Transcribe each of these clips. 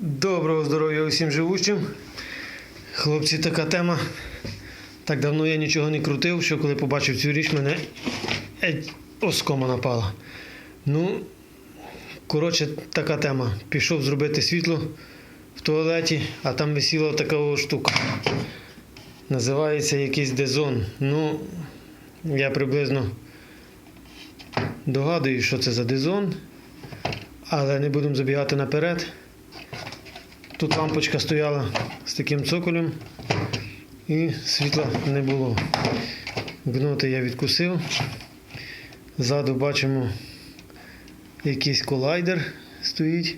Доброго здоров'я усім живучим. Хлопці, така тема. Так давно я нічого не крутив, що коли побачив цю річ, мене оскома напала. Ну, коротше, така тема. Пішов зробити світло в туалеті, а там висіла така штука. Називається якийсь дезон. Ну, я приблизно догадую, що це за дезон, але не будемо забігати наперед. Тут лампочка стояла з таким цоколем і світла не було. Гноти я відкусив. Ззаду бачимо якийсь колайдер стоїть.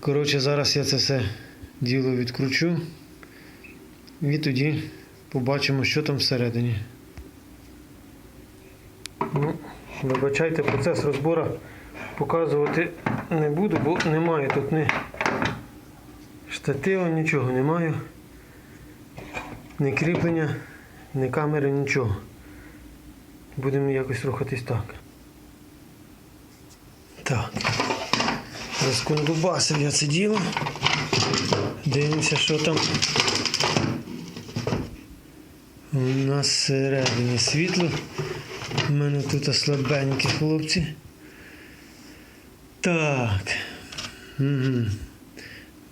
Коротше, зараз я це все діло відкручу і тоді побачимо, що там всередині. Ну, вибачайте, процес розбору показувати не буду, бо немає тут ні штатива, нічого немає. Ні кріплення, ні камери, нічого. Будемо якось рухатись так. Так. Розкондубасив я це діло. Дивимося, що там. У нас всередині світло. У мене тут слабенькі хлопці. Так. Угу.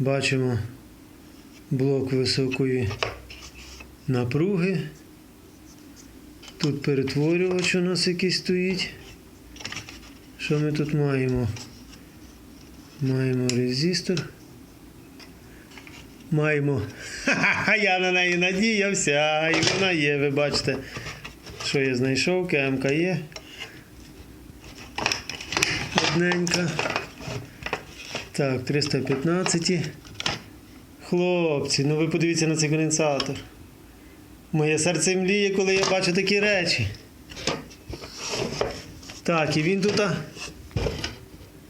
Бачимо блок високої напруги. Тут перетворювач у нас якийсь стоїть. Що ми тут маємо? Маємо резистор. Маємо. Ха-ха, я на неї надіявся, і вона є, ви бачите, що я знайшов, КМК є. Одненька. Так, 315. Хлопці, ну ви подивіться на цей конденсатор. Моє серце мліє, коли я бачу такі речі. Так, і він тут.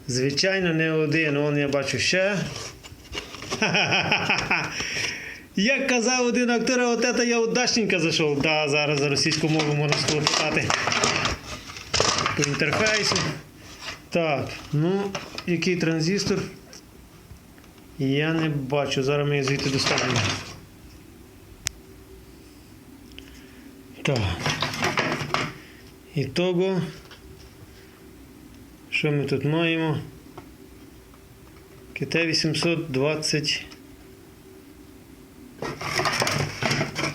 Звичайно, не один. Вон я бачу ще. Ха-ха-ха-ха. Як казав один актор, от я удачненько зайшов. Да, зараз за російську мову можна склопотати. По інтерфейсу. Так, ну, який транзистор? Я не бачу. Зараз ми її звідти достанемо. Так. Ітого. Що ми тут маємо? КТ 820.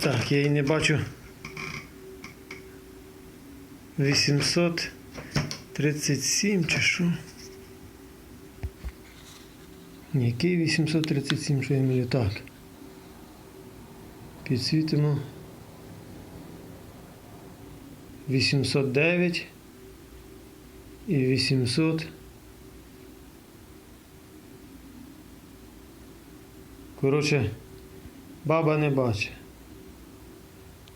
Так, я її не бачу. 837 чи що? Який 837, що я маю так. Підсвітимо. 809 і 800. Коротше, баба не бачить.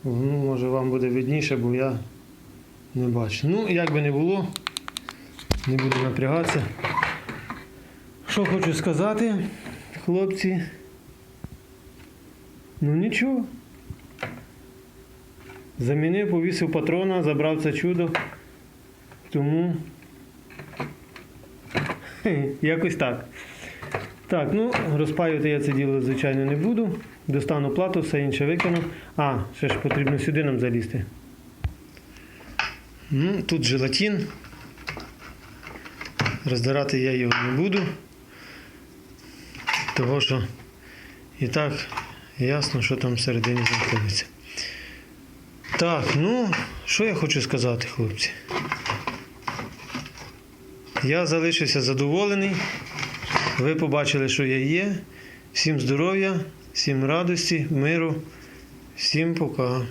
Ну, може вам буде видніше, бо я не бачу. Ну, як би не було, не буду напрягатися. Що хочу сказати, хлопці? Ну нічого. Замінив, повісив патрона, забрав це чудо. Тому якось так. Так, ну розпаювати я це діло, звичайно, не буду. Достану плату, все інше викину. А, ще ж потрібно сюди нам залізти. Ну, тут желатин. Роздирати я його не буду. Того що і так ясно, що там всередині знаходиться. Так, ну, що я хочу сказати, хлопці? Я залишився задоволений. Ви побачили, що я є. Всім здоров'я, всім радості, миру, всім пока.